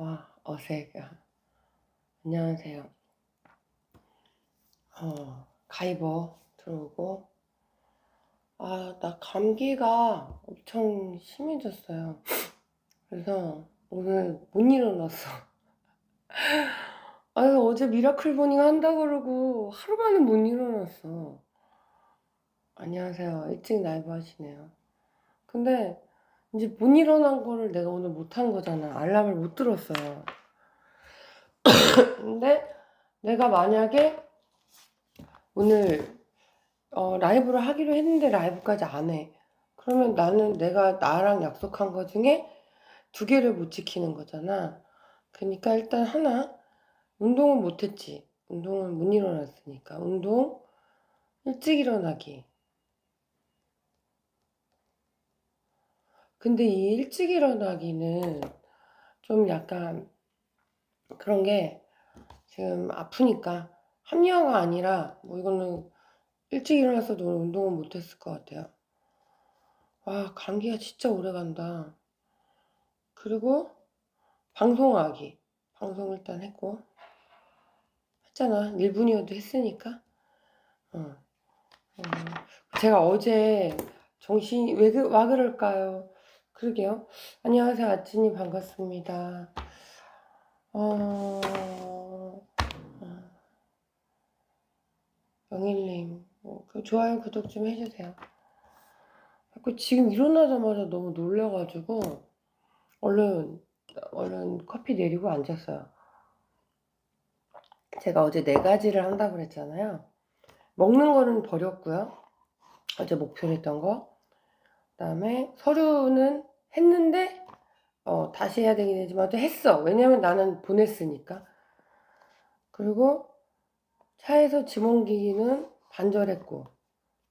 아, 어색. 안녕하세요. 어, 가이버 들어오고. 아, 나 감기가 엄청 심해졌어요. 그래서 오늘 못 일어났어. 아, 어제 미라클 모닝 한다 그러고 하루 만에 못 일어났어. 안녕하세요. 일찍 라이브 하시네요. 근데 이제 못 일어난 거를 내가 오늘 못 한 거잖아. 알람을 못 들었어요. 근데 내가 만약에 오늘 어, 라이브를 하기로 했는데 라이브까지 안 해. 그러면 나는 내가 나랑 약속한 거 중에 두 개를 못 지키는 거잖아. 그러니까 일단 하나 운동은 못 했지. 운동은 못 일어났으니까. 운동 일찍 일어나기. 근데 이 일찍 일어나기는 좀 약간 그런 게 지금 아프니까 합리화가 아니라 뭐 이거는 일찍 일어났어도 운동은 못했을 것 같아요. 와 감기가 진짜 오래 간다. 그리고 방송하기 방송 일단 했고 했잖아 1분이어도 했으니까 어. 어. 제가 어제 정신이 왜, 그- 와 그럴까요? 그러게요. 안녕하세요, 아찌님 반갑습니다. 어, 어, 영일님, 뭐, 그 좋아요, 구독 좀 해주세요. 지금 일어나자마자 너무 놀라가지고, 얼른, 얼른 커피 내리고 앉았어요. 제가 어제 네 가지를 한다고 그랬잖아요. 먹는 거는 버렸고요. 어제 목표로 했던 거. 그 다음에 서류는 했는데 어, 다시 해야 되긴 하지만 또 했어. 왜냐면 나는 보냈으니까. 그리고 차에서 짐 옮기기는 반절했고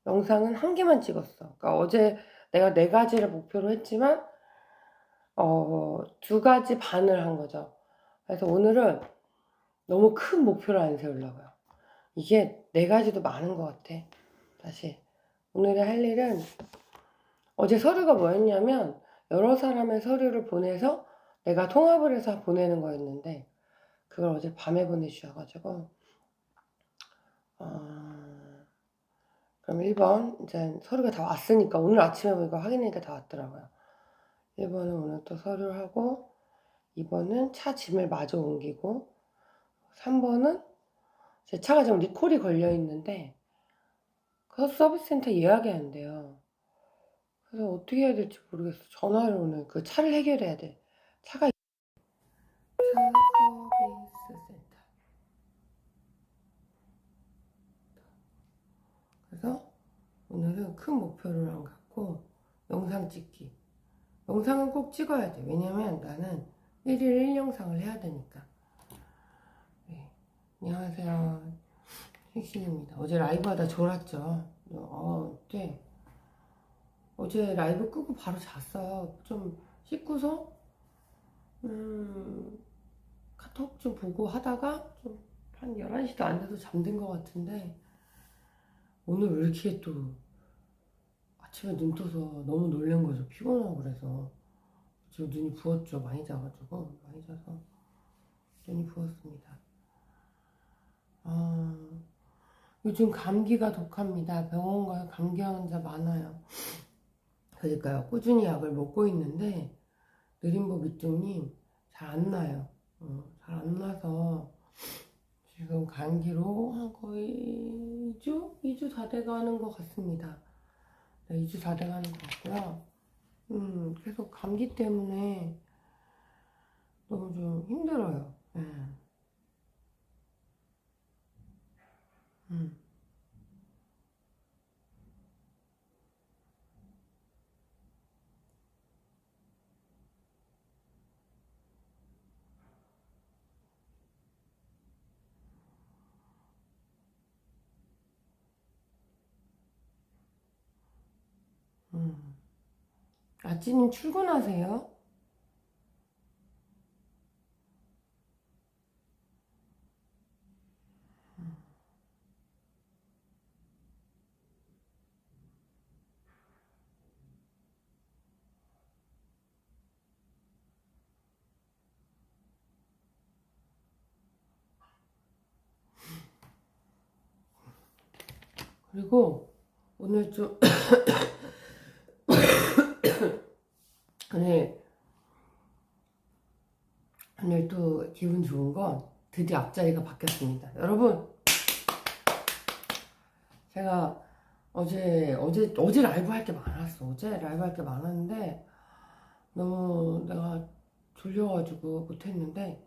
영상은 한 개만 찍었어. 그러니까 어제 내가 네 가지를 목표로 했지만 어, 두 가지 반을 한 거죠. 그래서 오늘은 너무 큰 목표를 안 세우려고요. 이게 네 가지도 많은 것 같아. 다시 오늘의 할 일은 어제 서류가 뭐였냐면 여러 사람의 서류를 보내서 내가 통합을 해서 보내는 거였는데 그걸 어제 밤에 보내주셔가지고 어, 그럼 1번 이제 서류가 다 왔으니까 오늘 아침에 보니까 확인하니까 다 왔더라고요. 1번은 오늘 또 서류를 하고 2번은 차 짐을 마저 옮기고 3번은 제 차가 지금 리콜이 걸려 있는데 그 서비스 센터 예약이 안 돼요 그래서 어떻게 해야 될지 모르겠어. 오늘 그 차를 해결해야 돼. 차가 차 서비스 센터. 그래서 오늘은 큰 목표를 안 갖고 영상 찍기. 영상은 꼭 찍어야 돼. 왜냐면 나는 1일 1영상을 해야 되니까. 네. 안녕하세요. 식신입니다. 어제 라이브 하다 졸았죠. 어, 네. 어제 라이브 끄고 바로 잤어요. 좀 씻고서 음, 카톡 좀 보고 하다가 좀 한 11시도 안 돼도 잠든 것 같은데 오늘 왜 이렇게 또 아침에 눈 떠서 너무 놀란 거죠. 피곤하고 그래서 지금 눈이 부었죠. 많이 자가지고 많이 자서 눈이 부었습니다. 아, 요즘 감기가 독합니다. 병원 가요. 감기 환자 많아요. 그러니까요. 꾸준히 약을 먹고 있는데 느림보 밑둥님 잘안 나요. 어, 잘안 나서 지금 감기로 한 거의 2주? 2주 다 돼가는 것 같습니다. 네, 2주 다 돼가는 것 같고요. 음, 계속 감기 때문에 너무 좀 힘들어요. 네. 아찌님 출근하세요? 그리고 오늘 좀 오늘 오늘 또 기분 좋은 건 드디어 앞자리가 바뀌었습니다. 여러분 제가 어제 어제 어제 라이브 할 게 많았어. 어제 라이브 할 게 많았는데 너무 내가 졸려가지고 못했는데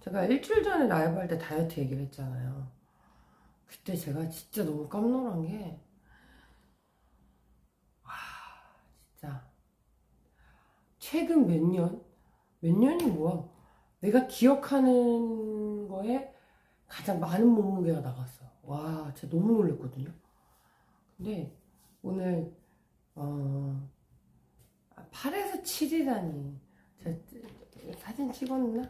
제가 일주일 전에 라이브 할 때 다이어트 얘기를 했잖아요. 그때 제가 진짜 너무 깜놀한 게, 와, 진짜. 최근 몇 년? 몇 년이 뭐야? 내가 기억하는 거에 가장 많은 몸무게가 나갔어. 와, 진짜 너무 놀랬거든요. 근데 오늘, 어, 8에서 7이라니. 제가 사진 찍었나?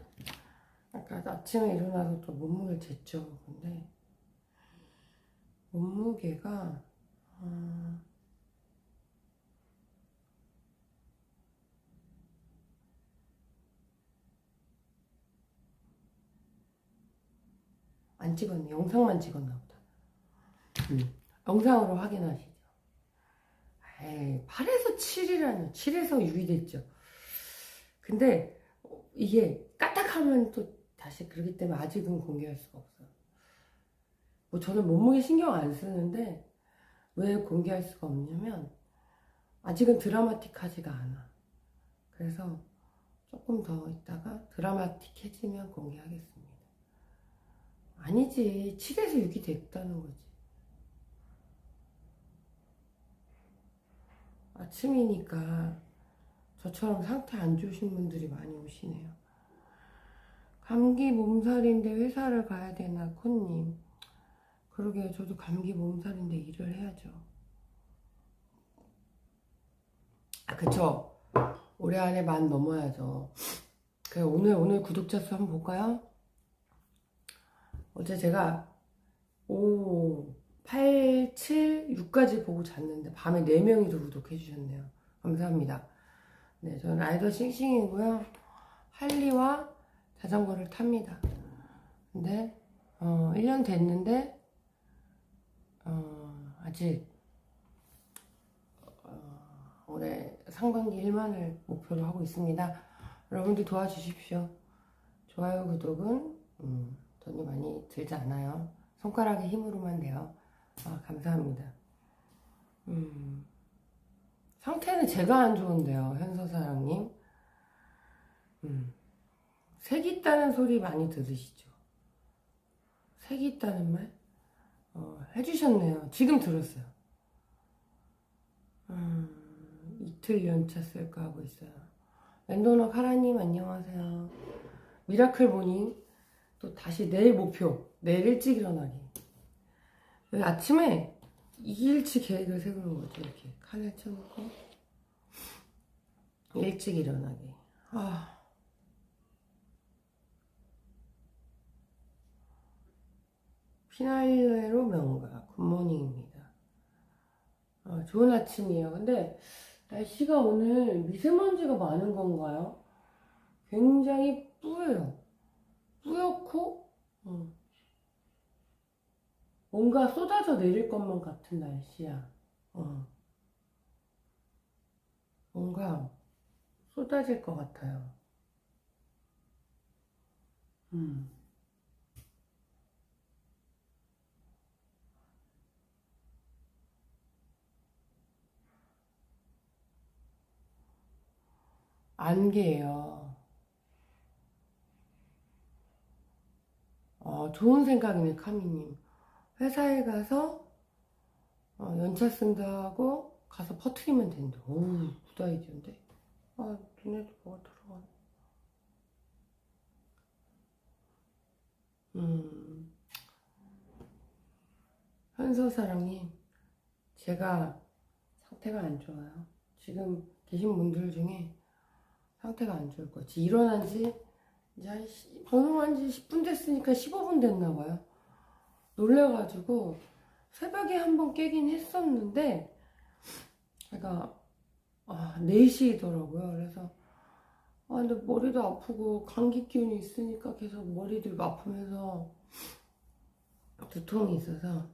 아까 아침에 일어나서 또 몸무게를 쟀죠. 근데, 몸무게가 어, 안 찍었네. 영상만 찍었나 보다. 음, 영상으로 확인하시죠. 에이, 8에서 7이라니. 7에서 6이 됐죠. 근데 어, 이게 까딱하면 또 다시 그러기 때문에 아직은 공개할 수가 없어요. 뭐 저는 몸무게 신경 안 쓰는데 왜 공개할 수가 없냐면 아직은 드라마틱하지가 않아. 그래서 조금 더 있다가 드라마틱해지면 공개하겠습니다. 아니지. 7에서 6이 됐다는 거지. 아침이니까 저처럼 상태 안 좋으신 분들이 많이 오시네요. 감기 몸살인데 회사를 가야 되나, 콘님. 그러게 저도 감기 몸살인데 일을 해야죠. 아 그쵸. 올해 안에 만 넘어야죠. 그 오늘 오늘 구독자 수 한번 볼까요? 어제 제가 5, 8, 7, 6까지 보고 잤는데 밤에 4명이 더 구독해 주셨네요. 감사합니다. 네, 저는 라이더 싱싱이고요. 할리와 자전거를 탑니다. 근데 어, 1년 됐는데 어, 아직 어, 올해 상반기 1만을 목표로 하고 있습니다. 여러분들 도와주십시오. 좋아요, 구독은 음, 돈이 많이 들지 않아요. 손가락의 힘으로만 돼요. 아, 감사합니다. 음, 상태는 제가 안 좋은데요, 현서사랑님. 음, 색이 있다는 소리 많이 들으시죠? 색이 있다는 말? 어, 해주셨네요. 지금 들었어요. 음, 이틀 연차 쓸까 하고 있어요. 랜도너 카라님 안녕하세요. 미라클 보니 또 다시 내일 목표. 내일 일찍 일어나기. 아침에 2일치 계획을 세우는 거죠. 이렇게 칸을 쳐놓고 일찍 일어나기. 아. 피날레로 명가 굿모닝입니다. 어, 좋은 아침이에요. 근데 날씨가 오늘 미세먼지가 많은 건가요? 굉장히 뿌여요. 뿌옇고 어, 뭔가 쏟아져 내릴 것만 같은 날씨야. 어. 뭔가 쏟아질 것 같아요. 음. 안개예요. 어, 좋은 생각이네, 카미님. 회사에 가서 어, 연차 쓴다고 가서 퍼트리면 된다. 오우, 굿 아이디어인데. 아, 눈에도 뭐가 들어가네. 음. 현서사랑님, 제가 상태가 안 좋아요. 지금 계신 분들 중에 상태가 안 좋을 거지. 일어난 지 이제 한 시- 방송한 지 10분 됐으니까 15분 됐나 봐요. 놀래가지고 새벽에 한 번 깨긴 했었는데 제가 아, 4시더라고요. 그래서 아, 근데 머리도 아프고 감기 기운이 있으니까 계속 머리도 아프면서 두통이 있어서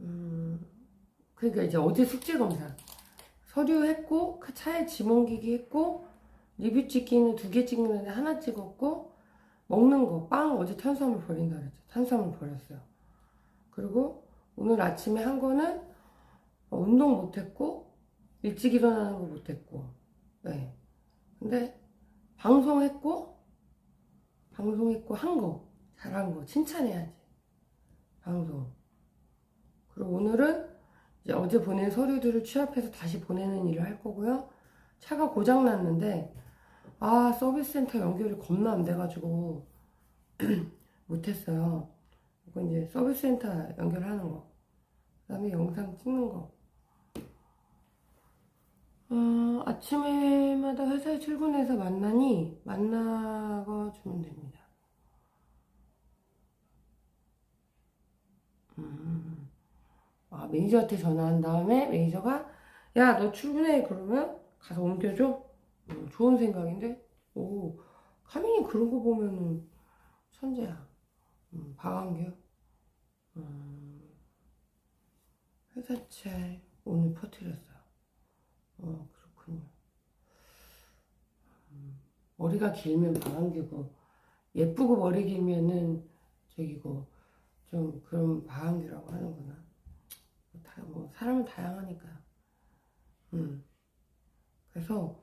음, 그러니까 이제 어제 숙제 검사 서류 했고 그 차에 짐 옮기기 했고 리뷰 찍기는 두 개 찍는데 하나 찍었고 먹는 거 빵 어제 탄수화물 버린다 그랬죠? 탄수화물 버렸어요. 그리고 오늘 아침에 한 거는 어, 운동 못했고 일찍 일어나는 거 못했고. 네. 근데 방송했고 방송했고 한 거 잘한 거 칭찬해야지. 방송. 그리고 오늘은 이제 어제 보낸 서류들을 취합해서 다시 보내는 일을 할 거고요. 차가 고장 났는데 아 서비스 센터 연결이 겁나 안 돼가지고 못했어요. 이거 이제 서비스 센터 연결하는 거. 그 다음에 영상 찍는 거. 어, 아침에마다 회사에 출근해서 만나니 만나고 주면 됩니다. 음. 아, 매니저한테 전화한 다음에 매니저가 야 너 출근해 그러면 가서 옮겨줘 음, 좋은 생각인데? 오 카민이 그런 거 보면은 천재야. 음, 박한규 음, 회사채 오늘 퍼뜨렸어요. 어 그렇군요. 음, 머리가 길면 박한규고 예쁘고 머리 길면은 저기고 좀 그런 박한규라고 하는구나. 다, 뭐, 사람은 다양하니까요. 음. 그래서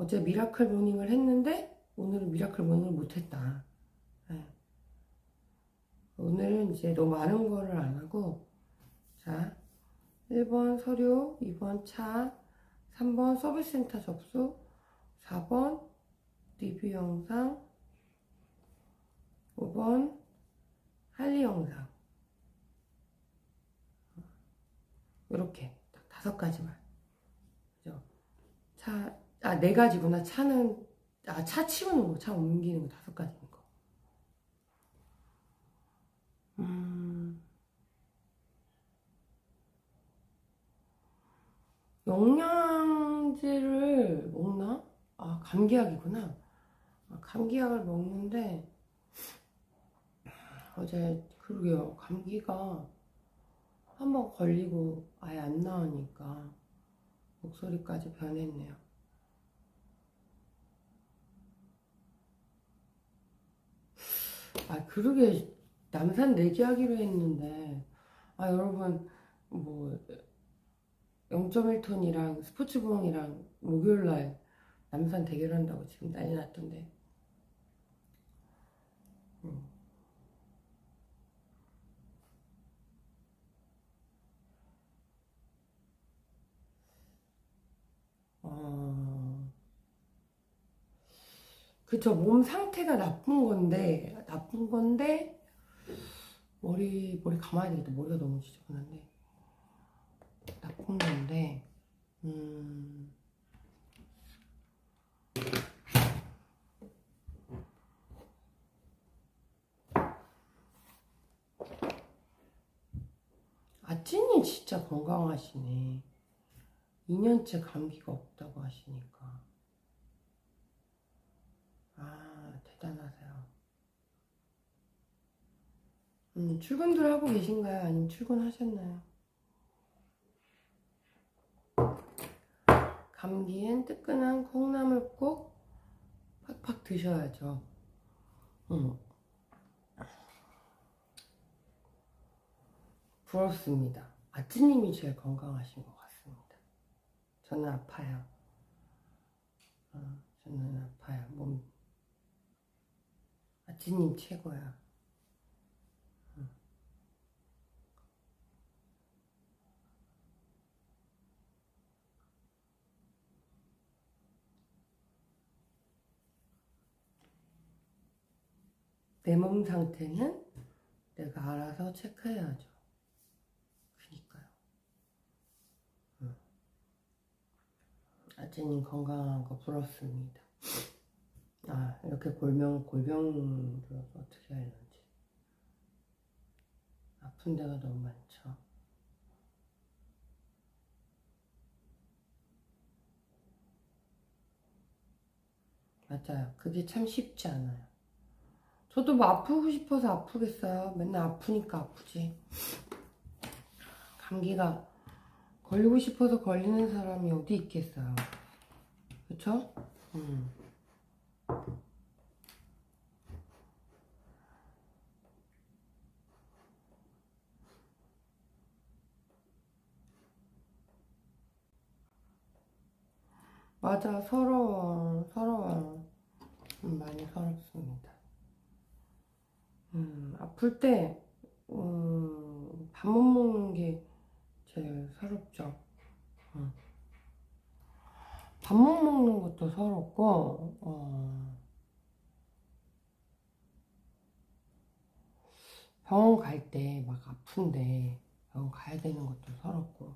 어제 미라클 모닝을 했는데, 오늘은 미라클 모닝을 못했다. 네. 오늘은 이제 너무 많은 거를 안 하고, 자, 1번 서류, 2번 차, 3번 서비스 센터 접수, 4번 리뷰 영상, 5번 할리 영상. 이렇게 딱 다섯 가지만. 그죠? 차, 아, 네 가지구나. 차는, 아, 차 치우는 거, 차 옮기는 거 다섯 가지인 거. 음. 영양제를 먹나? 아, 감기약이구나. 아, 감기약을 먹는데, 어제, 그러게요. 감기가 한 번 걸리고 아예 안 나오니까 목소리까지 변했네요. 아, 그러게 남산 내기하기로 했는데, 아, 여러분, 뭐, 0.1톤이랑 스포츠부엉이랑 목요일날 남산 대결한다고 지금 난리 났던데. 음. 어, 그쵸. 몸 상태가 나쁜 건데, 나쁜 건데, 머리, 머리 감아야 되겠다. 머리가 너무 지저분한데. 나쁜 건데, 음, 아찐이 진짜 건강하시네. 2년째 감기가 없다고 하시니까. 아, 대단하세요. 음, 출근들 하고 계신가요? 아니면 출근하셨나요? 감기엔 뜨끈한 콩나물 꼭 팍팍 드셔야죠. 음. 부럽습니다. 아찌님이 제일 건강하신 것 같습니다. 저는 아파요. 어, 저는 아파요. 몸. 아찌님 최고야. 내 몸 상태는 내가 알아서 체크해야죠. 그니까요. 응. 아재님 건강한 거 부럽습니다. 아, 이렇게 골병, 골병들 어떻게 해야 되는지. 아픈 데가 너무 많죠. 맞아요. 그게 참 쉽지 않아요. 저도 뭐 아프고 싶어서 아프겠어요. 맨날 아프니까 아프지. 감기가 걸리고 싶어서 걸리는 사람이 어디 있겠어요. 그쵸? 음. 맞아, 서러워, 서러워. 음, 많이 서럽습니다. 음, 아플 때, 음, 밥 못 먹는 게 제일 서럽죠. 음. 밥못 먹는 것도 서럽고, 어, 병원 갈 때 막 아픈데 병원 가야 되는 것도 서럽고,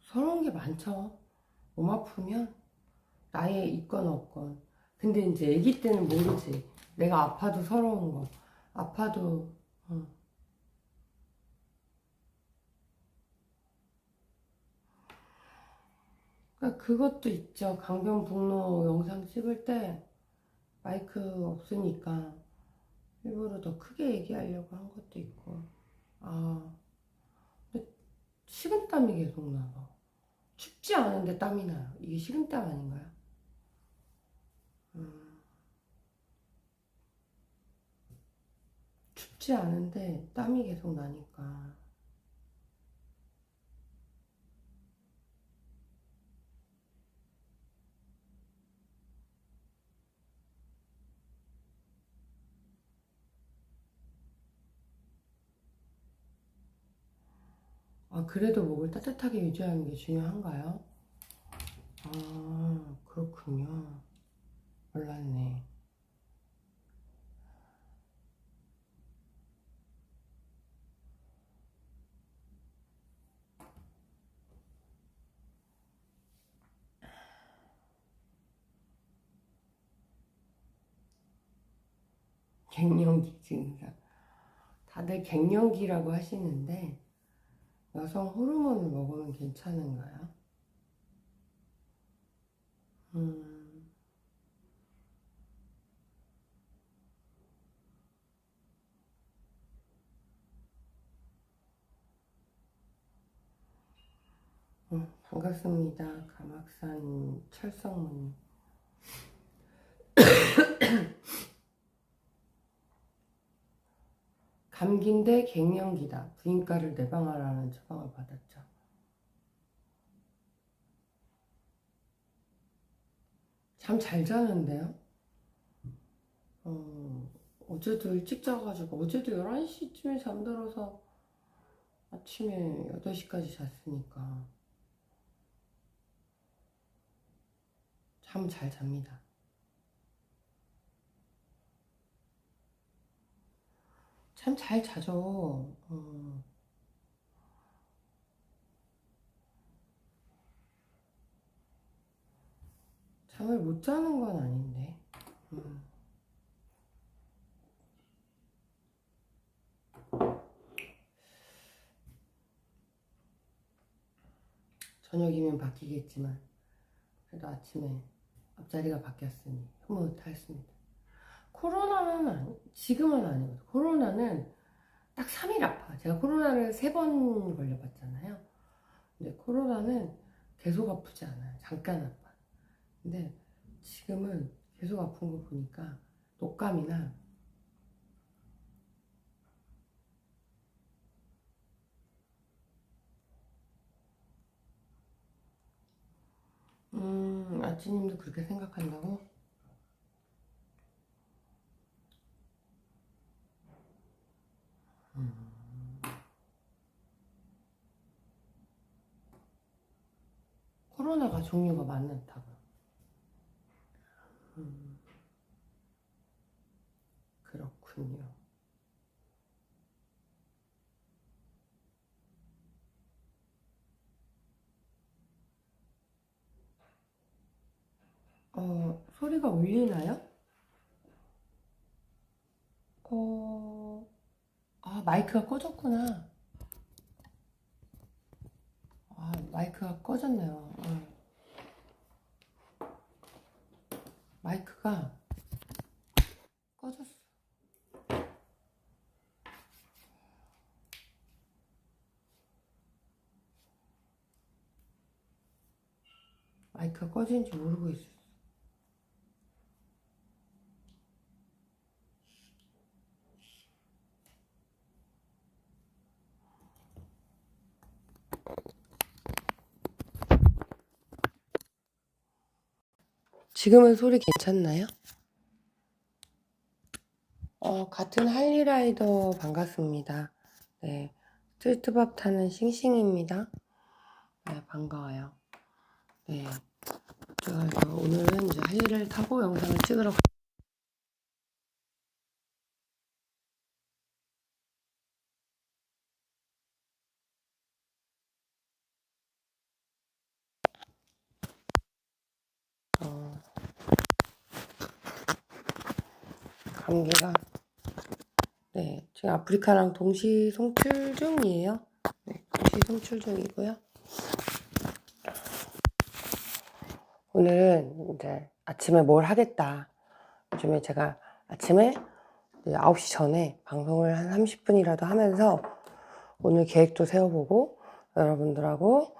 서러운 게 많죠. 몸 아프면 나이에 있건 없건. 근데 이제 아기 때는 모르지. 내가 아파도 서러운 거. 아파도, 어. 그러니까 그것도 있죠. 강변북로 영상 찍을 때 마이크 없으니까 일부러 더 크게 얘기하려고 한 것도 있고. 아, 식은땀이 계속 나서. 춥지 않은데 땀이 나요. 이게 식은땀 아닌가요? 음, 춥지 않은데 땀이 계속 나니까. 아, 그래도 목을 따뜻하게 유지하는 게 중요한가요? 아, 그렇군요. 몰랐네. 갱년기 증상. 다들 갱년기라고 하시는데, 여성 호르몬을 먹으면 괜찮은가요? 음, 어, 반갑습니다. 가막산 철성문. 감기인데 갱년기다. 부인과를 내방하라는 처방을 받았죠. 잠 잘 자는데요? 어, 어제도 일찍 자가지고 어제도 11시쯤에 잠들어서 아침에 8시까지 잤으니까 잠 잘 잡니다. 참 잘 자죠. 어. 잠을 못 자는 건 아닌데. 음. 저녁이면 바뀌겠지만 그래도 아침에 앞자리가 바뀌었으니 흐뭇하였습니다. 코로나는 지금은 아니거든. 코로나는 딱 3일 아파. 제가 코로나를 3번 걸려봤잖아요. 근데 코로나는 계속 아프지 않아요. 잠깐 아파. 근데 지금은 계속 아픈 거 보니까 독감이나 음, 아찌님도 그렇게 생각한다고? 음. 코로나가 종류가 많다고요. 음, 그렇군요. 어, 소리가 울리나요? 어, 아, 마이크가 꺼졌구나. 아, 마이크가 꺼졌네요. 아. 마이크가 꺼졌어. 마이크가 꺼진지 모르고 있었어. 지금은 소리 괜찮나요? 어, 같은 할리라이더 반갑습니다. 네, 스트리트밥 타는 싱싱입니다. 네, 반가워요. 네, 제가 오늘은 이제 할리를 타고 영상을 찍으러 가- 어, 감기가 네, 지금 아프리카랑 동시 송출 중이에요. 네, 동시 송출 중이고요. 오늘은 이제 아침에 뭘 하겠다. 요즘에 제가 아침에 이제 9시 전에 방송을 한 30분이라도 하면서 오늘 계획도 세워보고 여러분들하고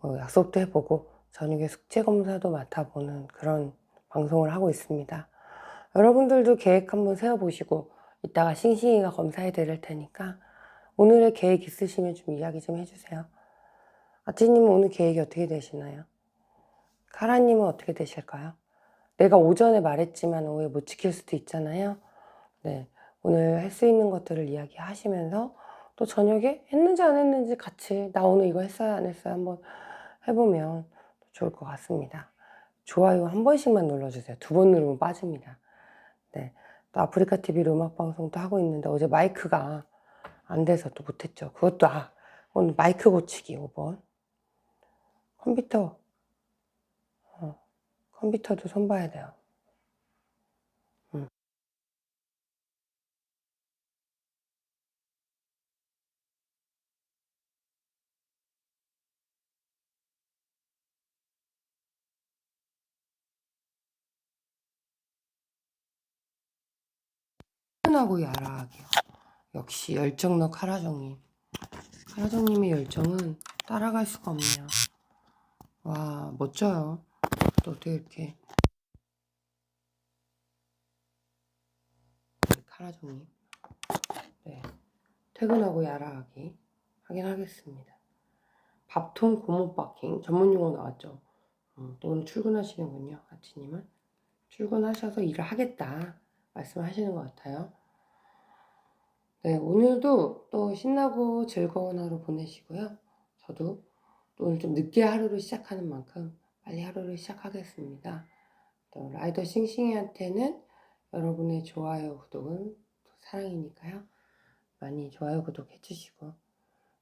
뭐 약속도 해보고 저녁에 숙제 검사도 맡아보는 그런 방송을 하고 있습니다. 여러분들도 계획 한번 세워보시고 이따가 싱싱이가 검사해 드릴 테니까 오늘의 계획 있으시면 좀 이야기 좀 해주세요. 아찌님은 오늘 계획이 어떻게 되시나요? 카라님은 어떻게 되실까요? 내가 오전에 말했지만 오후에 못 지킬 수도 있잖아요. 네, 오늘 할 수 있는 것들을 이야기하시면서 또 저녁에 했는지 안 했는지 같이 나 오늘 이거 했어요 안 했어요 한번 해보면 좋을 것 같습니다. 좋아요 한 번씩만 눌러주세요. 두 번 누르면 빠집니다. 네, 또 아프리카 TV로 음악 방송도 하고 있는데 어제 마이크가 안 돼서 또 못했죠. 그것도 아 오늘 마이크 고치기 5번 컴퓨터 어, 컴퓨터도 손봐야 돼요. 하고 야라하게요. 역시 열정너 카라정님. 카라정님의 열정은 따라갈 수가 없네요. 와 멋져요. 또 어떻게 이렇게 네, 카라정님. 네 퇴근하고 야라하기 확인하겠습니다. 밥통 고무 바킹 전문 용어 나왔죠. 음, 또 오늘 출근하시는군요, 아치님은. 출근하셔서 일을 하겠다 말씀하시는 것 같아요. 네, 오늘도 또 신나고 즐거운 하루 보내시고요. 저도 또 오늘 좀 늦게 하루를 시작하는 만큼 빨리 하루를 시작하겠습니다. 또 라이더 싱싱이한테는 여러분의 좋아요, 구독은 또 사랑이니까요. 많이 좋아요, 구독 해주시고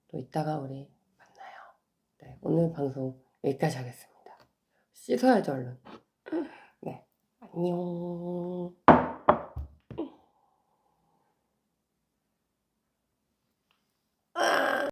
또 이따가 우리 만나요. 네, 오늘 방송 여기까지 하겠습니다. 씻어야죠, 얼른. 네, 안녕.